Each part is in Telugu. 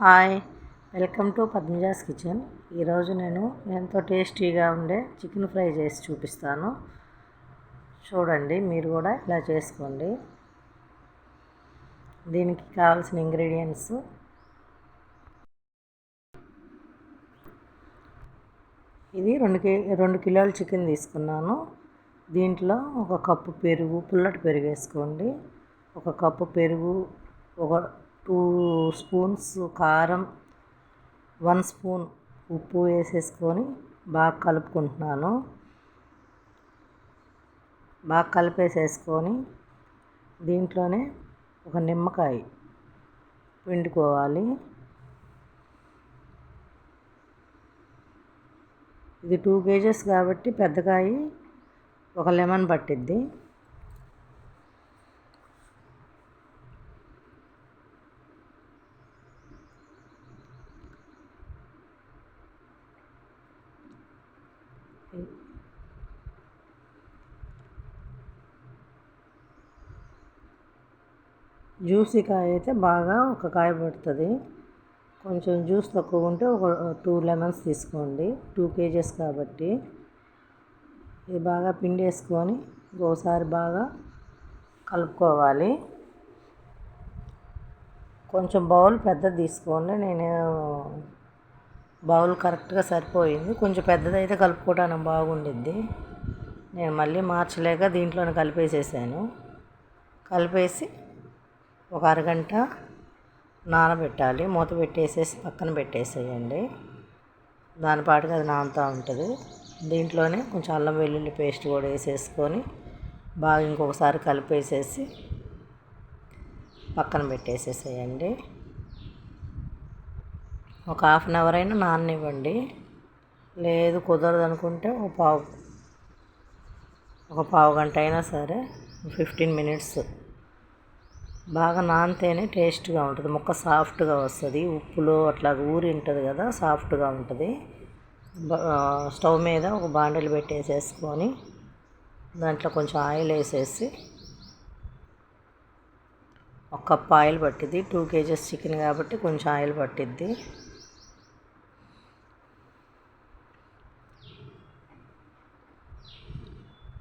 Hi welcome to Padmaja's kitchen. ఈరోజు నేను ఎంతో టేస్టీగా ఉండే చికెన్ ఫ్రై చేసి చూపిస్తాను. చూడండి మీరు కూడా ఇలా చేసుకోండి. దీనికి కావాల్సిన ఇంగ్రీడియంట్స్. ఇది రెండు కే రెండు కిలోల చికెన్ తీసుకున్నాను. దీంట్లో ఒక కప్పు పెరుగు పుల్లటి పెరుగు వేసుకోండి. ఒక కప్పు పెరుగు ఒక టూ స్పూన్స్ కారం వన్ స్పూన్ ఉప్పు వేసేసుకొని బాగా కలుపుకుంటున్నాను. బాగా కలిపేసేసుకొని దీంట్లోనే ఒక నిమ్మకాయ పిండుకోవాలి. ఇది టూ కేజెస్ కాబట్టి పెద్దకాయ ఒక లెమన్ పట్టిద్ది. జ్యూసీ కాయ అయితే బాగా ఒక కాయ పడుతుంది. కొంచెం జ్యూస్ తక్కువ ఉంటే ఒక టూ లెమన్స్ తీసుకోండి. టూ కేజెస్ కాబట్టి. ఇది బాగా పిండి వేసుకొని ఒకసారి బాగా కలుపుకోవాలి. కొంచెం బౌల్ పెద్దది తీసుకోండి. నేను బౌల్ కరెక్ట్గా సరిపోయింది. కొంచెం పెద్దదైతే కలుపుకోవడానికి బాగుండిద్ది. నేను మళ్ళీ మార్చలేక దీంట్లోనే కలిపేసేసాను. కలిపేసి ఒక అరగంట నానబెట్టాలి. మూత పెట్టేసేసి పక్కన పెట్టేసేయండి. దాని పాటుగా అది నానుతూ ఉంటుంది. దీంట్లోనే కొంచెం అల్లం వెల్లుల్లి పేస్ట్ కూడా వేసేసుకొని బాగా ఇంకొకసారి కలిపేసేసి పక్కన పెట్టేసేసేయండి. ఒక హాఫ్ అన్ అవర్ అయినా నాననివ్వండి. లేదు కుదరదు అనుకుంటే ఒక పావు ఒక పావు గంట అయినా సరే ఫిఫ్టీన్ మినిట్స్ బాగా నానితేనే టేస్ట్గా ఉంటుంది. ముక్క సాఫ్ట్గా వస్తుంది. ఉప్పులో అట్లా ఊరి ఉంటుంది కదా సాఫ్ట్గా ఉంటుంది. స్టవ్ మీద ఒక బాండలు పెట్టేసేసుకొని దాంట్లో కొంచెం ఆయిల్ వేసేసి ఒక కప్ ఆయిల్ పట్టిద్ది. టూ కేజెస్ చికెన్ కాబట్టి కొంచెం ఆయిల్ పట్టిద్ది.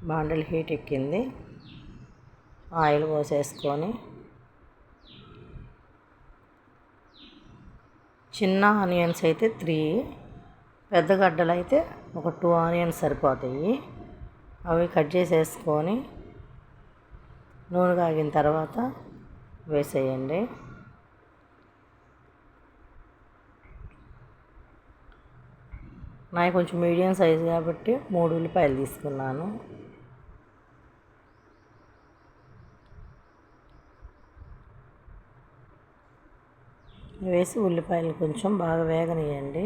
బాండల్ హీట్ ఎక్కింది. ఆయిల్ పోసేసుకొని చిన్న ఆనియన్స్ అయితే త్రీ పెద్ద గడ్డలు అయితే ఒక టూ ఆనియన్స్ సరిపోతాయి. అవి కట్ చేసేసుకొని నూనె కాగిన తర్వాత వేసేయండి. నాకు కొంచెం మీడియం సైజు కాబట్టి మూడు ఉల్లిపాయలు తీసుకున్నాను. వేసి ఉల్లిపాయలు కొంచెం బాగా వేగనియండి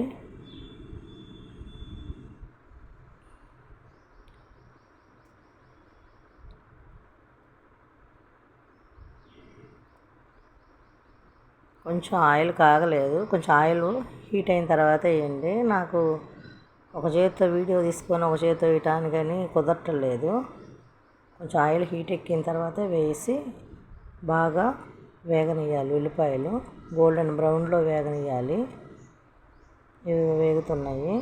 కొంచెం ఆయిల్ కాగలేదు కొంచెం ఆయిల్ హీట్ అయిన తర్వాత వేయండి. నాకు ఒక చేతితో వీడియో తీసుకొని ఒక చేతితో వేయటానికని కుదరటలేదు కొంచెం ఆయిల్ హీట్ ఎక్కిన తర్వాత వేసి బాగా వేగనియాలి ఉల్లిపాయలు గోల్డెన్ బ్రౌన్లో వేగనియాలి ఇవి వేగుతున్నాయి.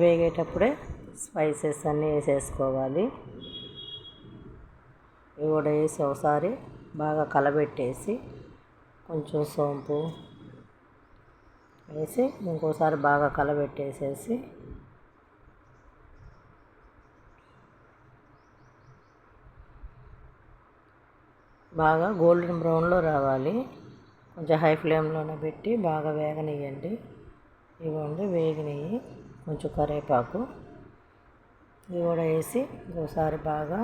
వేగేటప్పుడే స్పైసెస్ అన్నీ వేసేసుకోవాలి. ఇవి కూడా వేసి ఒకసారి బాగా కలబెట్టేసి కొంచెం సోంపు వేసి ఇంకోసారి బాగా కలబెట్టేసేసి బాగా గోల్డెన్ బ్రౌన్లో రావాలి. కొంచెం హై ఫ్లేమ్లోనే పెట్టి బాగా వేగనియండి ఇవ్వండి వేగినవి కొంచెం కరివేపాకు. ఇవి కూడా వేసి ఇంకోసారి బాగా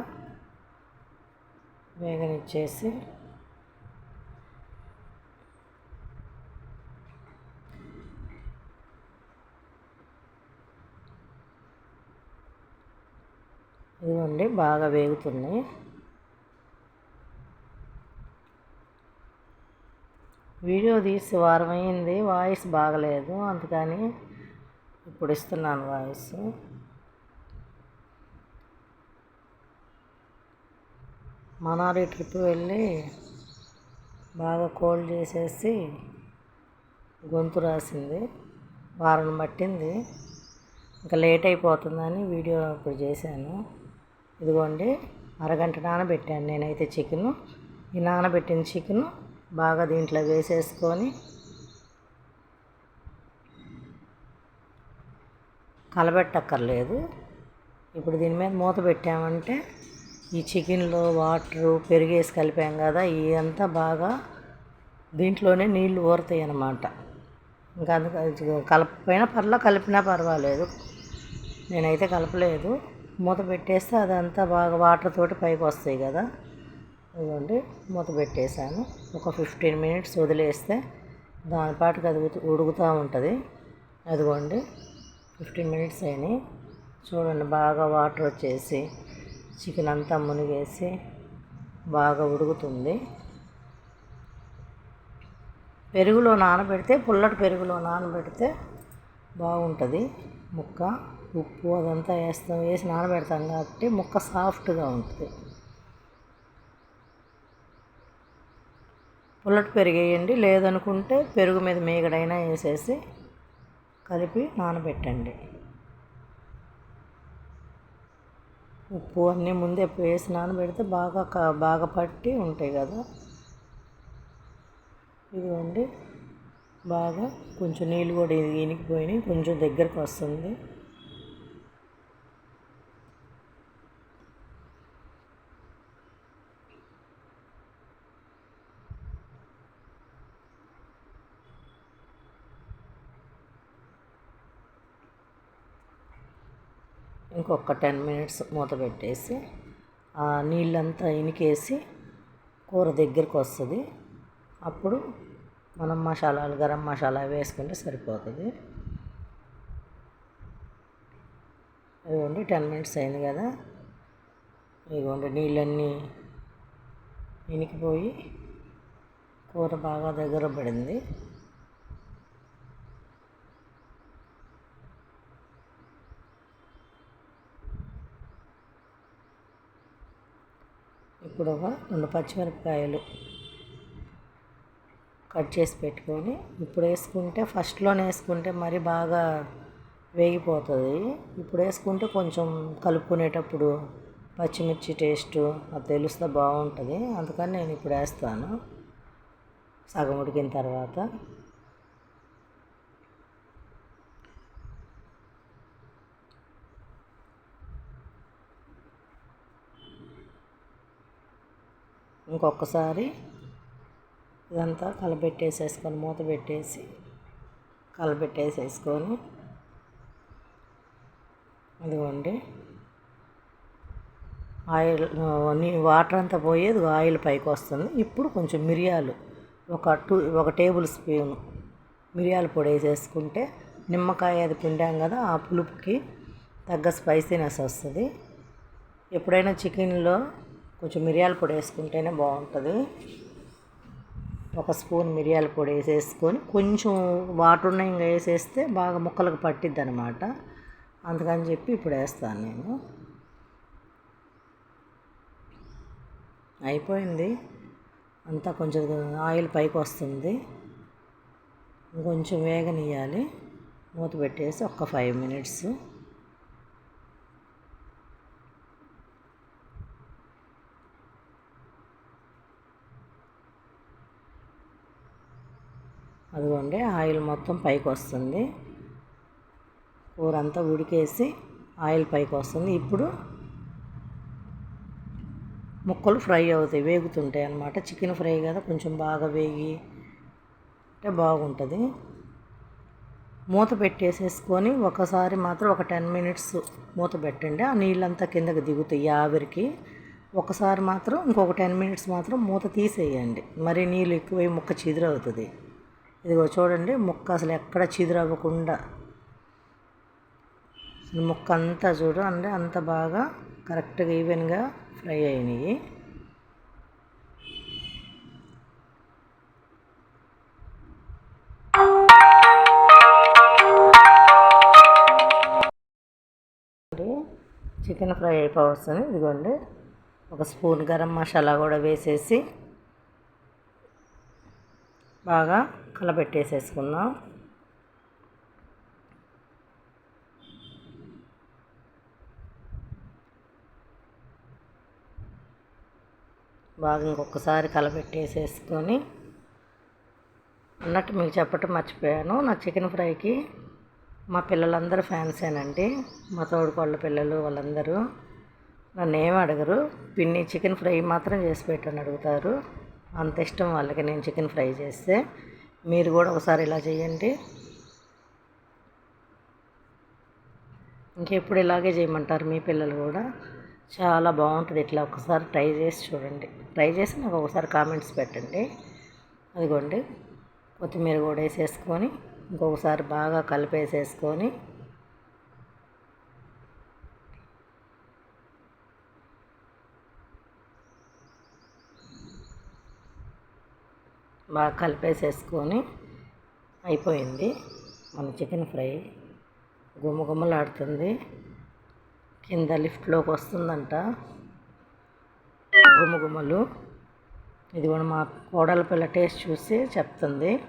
వేగనిచ్చేసి ఇదిగోండి బాగా వేగుతున్నాయి. వీడియో తీసి వారం అయింది వాయిస్ బాగలేదు. అందుకని ఇప్పుడు ఇస్తున్నాను వాయిస్. మనాలి ట్రిప్ వెళ్ళి బాగా కోల్డ్ చేసేసి గొంతు రాసింది. వారం పట్టింది. ఇంకా లేట్ అయిపోతుందని వీడియో ఇప్పుడు చేశాను. ఇదిగోండి అరగంట నానబెట్టాను నేనైతే చికెను. ఈ నానబెట్టిన చికెను బాగా దీంట్లో వేసేసుకొని కలబెట్టక్కర్లేదు. ఇప్పుడు దీని మీద మూత పెట్టామంటే ఈ చికెన్లో వాటరు పెరిగేసి కలిపాం కదా ఇవంతా బాగా దీంట్లోనే నీళ్ళు ఊరుతాయి అన్నమాట. ఇంకా అందుకు కలపపోయినా పర్లా కలిపినా పర్వాలేదు. నేనైతే కలపలేదు. మూత పెట్టేస్తే అదంతా బాగా వాటర్ తోటి పైకి వస్తాయి కదా. ఇదిగోండి మూత పెట్టేశాను. ఒక ఫిఫ్టీన్ మినిట్స్ వదిలేస్తే దాని పాటుకు అది ఉడుకుతూ ఉంటుంది. అదిగోండి ఫిఫ్టీన్ మినిట్స్ అయినాయి. చూడండి బాగా వాటర్ వచ్చేసి చికెన్ అంతా మునిగేసి బాగా ఉడుకుతుంది. పెరుగులో నానబెడితే పుల్లటి పెరుగులో నానబెడితే బాగుంటుంది. ముక్క ఉప్పు అదంతా వేస్తాం. వేసి నానబెడతాం కాబట్టి ముక్క సాఫ్ట్గా ఉంటుంది. పుల్లటి పెరుగు వేయండి లేదనుకుంటే పెరుగు మీద మేగడైనా వేసేసి కలిపి నానబెట్టండి. ఉప్పు అన్నీ ముందే వేసి నానబెడితే బాగా బాగా పట్టి ఉంటాయి కదా. ఇదిగోండి. బాగా కొంచెం నీళ్ళు కూడా ఇనికిపోయినాయి. కొంచెం దగ్గరకు వస్తుంది. ఇంకొక టెన్ మినిట్స్ మూత పెట్టేసి ఆ నీళ్ళంతా ఇనికేసి కూర దగ్గరికి వస్తుంది అప్పుడు మనం మసాలాలు గరం మసాలా వేసుకుంటే సరిపోతుంది. ఇదిగోండి టెన్ మినిట్స్ అయింది కదా. ఇదిగోండి నీళ్ళన్నీ ఇనికిపోయి కూర బాగా దగ్గర పడింది. ఇప్పుడు ఒక రెండు పచ్చిమిరపకాయలు కట్ చేసి పెట్టుకొని ఇప్పుడు వేసుకుంటే ఫస్ట్లోనే వేసుకుంటే మరి బాగా వేగిపోతుంది. ఇప్పుడు వేసుకుంటే కొంచెం కలుపుకునేటప్పుడు పచ్చిమిర్చి టేస్ట్ అది తెలుస్తే బాగుంటుంది. అందుకని నేను ఇప్పుడు వేస్తాను. సగం ఉడికిన తర్వాత ఇంకొకసారి ఇదంతా కలబెట్టేసేసుకొని మూత పెట్టేసి కలబెట్టేసేసుకొని ఇదిగోండి. ఆయిల్ వాటర్ అంతా పోయేది ఆయిల్ పైకి వస్తుంది. ఇప్పుడు కొంచెం మిరియాలు ఒక టూ ఒక టేబుల్ స్పూన్ మిరియాల పొడి వేసేసుకుంటే నిమ్మకాయ అది పిండాం కదా ఆ పులుపుకి తగ్గ స్పైసీనెస్ వస్తుంది. ఎప్పుడైనా చికెన్లో కొంచెం మిరియాల పొడి వేసుకుంటేనే బాగుంటుంది. ఒక స్పూన్ మిరియాల పొడి వేసేసుకొని కొంచెం వాటర్ ఉన్న ఇంకా వేసేస్తే బాగా ముక్కలకు పట్టిద్ది అనమాట అందుకని చెప్పి ఇప్పుడు వేస్తాను నేను. అయిపోయింది. అంతా కొంచెం ఆయిల్ పైకి వస్తుంది. ఇంకొంచెం వేగనియాలి మూత పెట్టేసి ఒక ఫైవ్ మినిట్స్. అదిగోండి ఆయిల్ మొత్తం పైకి వస్తుంది. కూర అంతా ఉడికేసి ఆయిల్ పైకి వస్తుంది. ఇప్పుడు ముక్కలు ఫ్రై అవుతాయి వేగుతుంటాయి అన్నమాట. చికెన్ ఫ్రై కదా కొంచెం బాగా వేగి అంటే బాగుంటుంది. మూత పెట్టేసేసుకొని ఒకసారి మాత్రం ఒక టెన్ మినిట్స్ మూత పెట్టండి. ఆ నీళ్ళంతా కిందకి దిగుతాయి ఆవిరికి. ఒకసారి మాత్రం ఇంకొక టెన్ మినిట్స్ మాత్రం మూత తీసేయండి. మరి నీళ్ళు ఎక్కువై ముక్క చిదురవుతుంది. ఇదిగో చూడండి ముక్క అసలు ఎక్కడ చిదురవ్వకుండా. ముక్క అంతా చూడు అంటే అంత బాగా కరెక్ట్గా ఈవెన్గా ఫ్రై అయినాయి. చికెన్ ఫ్రై అయిపోవస్తుంది ఇదిగోండి ఒక స్పూన్ గరం మసాలా కూడా వేసేసి బాగా కలపెట్టేసేసుకుందాం బాగా ఇంకొకసారి కలపెట్టేసేసుకొని అన్నట్టు మీకు చెప్పటం మర్చిపోయాను. నా చికెన్ ఫ్రైకి మా పిల్లలందరూ ఫ్యాన్సేనండి. మా తోడుకోళ్ళ పిల్లలు వాళ్ళందరూ నన్ను ఏమి అడగరు. పిన్ని చికెన్ ఫ్రై మాత్రం చేసి పెట్టని అడుగుతారు. అంత ఇష్టం వాళ్ళకి నేను చికెన్ ఫ్రై చేస్తే మీరు కూడా ఒకసారి ఇలా చేయండి. ఇంకెప్పుడు ఇలాగే చేయమంటారు మీ పిల్లలు కూడా. చాలా బాగుంటుంది ఇట్లా ఒకసారి ట్రై చేసి చూడండి. ట్రై చేసి నాకు ఒకసారి కామెంట్స్ పెట్టండి. అదిగోండి కొత్తిమీర కూడా వేసేసుకొని ఇంకొకసారి బాగా కలిపేసేసుకొని బాగా కలిపేసేసుకొని అయిపోయింది. మన చికెన్ ఫ్రై గుమగుమలాడుతుంది. కింద లిఫ్ట్లోకి వస్తుందంట. గుమగుమలు. ఇది కూడా మా కోడల పిల్ల టేస్ట్ చూసి చెప్తుంది.